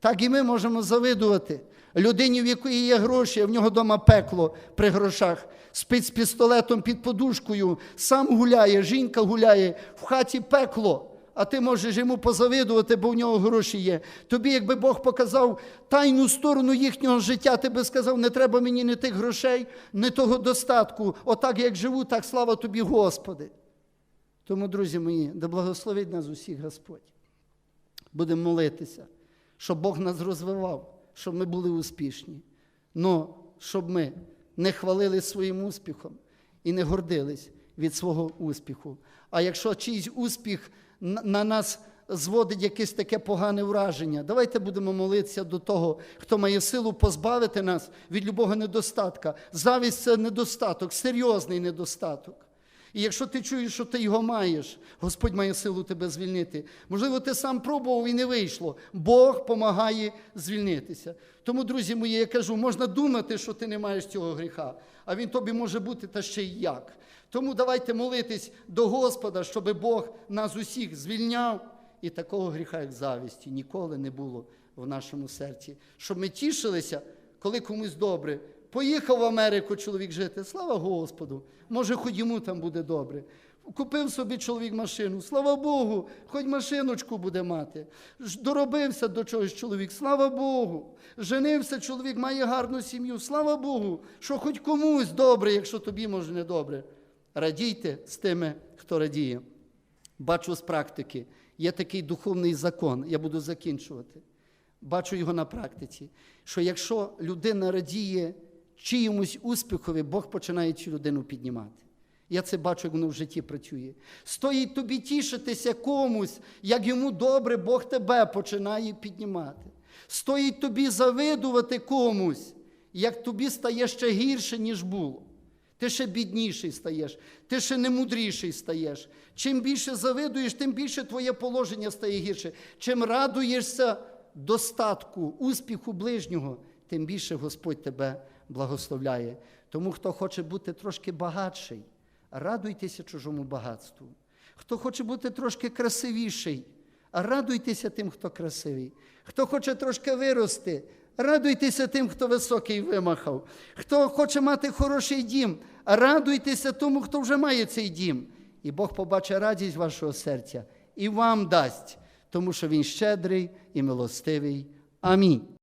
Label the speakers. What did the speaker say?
Speaker 1: Так і ми можемо завидувати. Людині, в якої є гроші, а в нього вдома пекло при грошах, спить з пістолетом під подушкою, сам гуляє, жінка гуляє, в хаті пекло. А ти можеш йому позавидувати, бо в нього гроші є. Тобі, якби Бог показав тайну сторону їхнього життя, ти би сказав, не треба мені ні тих грошей, ні того достатку. Отак, як живу, так слава тобі, Господи. Тому, друзі мої, да благословить нас усіх Господь. Будемо молитися, щоб Бог нас розвивав, щоб ми були успішні. Но щоб ми не хвалили своїм успіхом і не гордились від свого успіху. А якщо чийсь успіх на нас зводить якесь таке погане враження, давайте будемо молитися до того, хто має силу позбавити нас від любого недостатка. Завість це недостаток, серйозний недостаток. І якщо ти чуєш, що ти його маєш, Господь має силу тебе звільнити. Можливо, ти сам пробував і не вийшло. Бог допомагає звільнитися. Тому, друзі мої, я кажу, можна думати, що ти не маєш цього гріха, а він тобі може бути та ще й як. Тому давайте молитись до Господа, щоб Бог нас усіх звільняв. І такого гріха, як завісті, ніколи не було в нашому серці. Щоб ми тішилися, коли комусь добре. Поїхав в Америку чоловік жити, слава Господу. Може, хоч йому там буде добре. Купив собі чоловік машину, слава Богу, хоч машиночку буде мати. Доробився до чогось чоловік, слава Богу. Женився чоловік, має гарну сім'ю, слава Богу, що хоч комусь добре, якщо тобі може не добре. Радійте з тими, хто радіє. Бачу з практики, є такий духовний закон, я буду закінчувати. Бачу його на практиці, що якщо людина радіє чиємусь успіхові, Бог починає цю людину піднімати. Я це бачу, як воно в житті працює. Стоїть тобі тішитися комусь, як йому добре, Бог тебе починає піднімати. Стоїть тобі завидувати комусь, як тобі стає ще гірше, ніж було. Ти ще бідніший стаєш, ти ще немудріший стаєш. Чим більше завидуєш, тим більше твоє положення стає гірше. Чим радуєшся достатку, успіху ближнього, тим більше Господь тебе благословляє. Тому хто хоче бути трошки багатший, радуйтеся чужому багатству. Хто хоче бути трошки красивіший, радуйтеся тим, хто красивий. Хто хоче трошки вирости, радуйтеся тим, хто високий вимахав. Хто хоче мати хороший дім, радуйтеся тому, хто вже має цей дім. І Бог побачить радість вашого серця і вам дасть, тому що Він щедрий і милостивий. Амінь.